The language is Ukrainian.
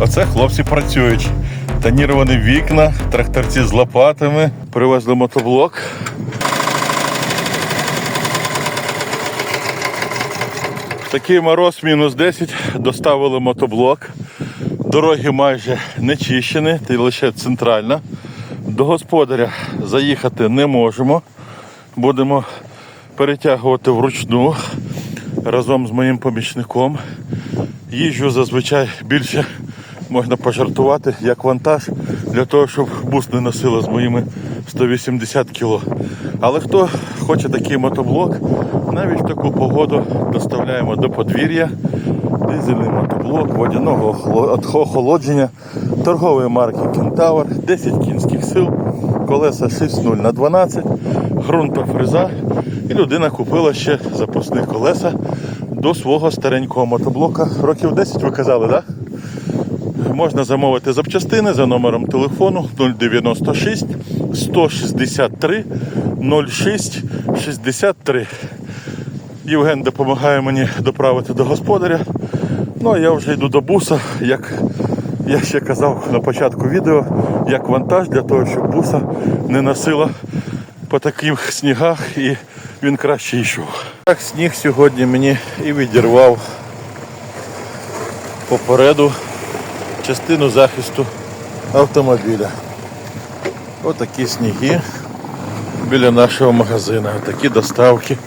Оце хлопці працюють. Тоніровані вікна, тракторці з лопатами. Привезли мотоблок. Такий мороз мінус 10. Доставили мотоблок. Дороги майже не чищені, ти лише центральна. До господаря заїхати не можемо. Будемо перетягувати вручну разом з моїм помічником. Їжджу зазвичай більше можна пожартувати як вантаж для того, щоб бус не носило з моїми 180 кг. Але хто хоче такий мотоблок, навіть в таку погоду доставляємо до подвір'я. Дизельний мотоблок водяного охолодження торгової марки Кентавр, 10 кінських сил, колеса 6.0 на 12, ґрунтофреза. І людина купила ще запасні колеса до свого старенького мотоблока. Років 10 ви казали, так? Можна замовити запчастини за номером телефону 096 163 06 63. Євген допомагає мені доправити до господаря. Ну а я вже йду до буса, як я ще казав на початку відео, як вантаж для того, щоб буса не носило по таких снігах і він краще йшов. Так сніг сьогодні мені і відірвав попереду частину захисту автомобіля. Отакі сніги біля нашого магазину, такі доставки.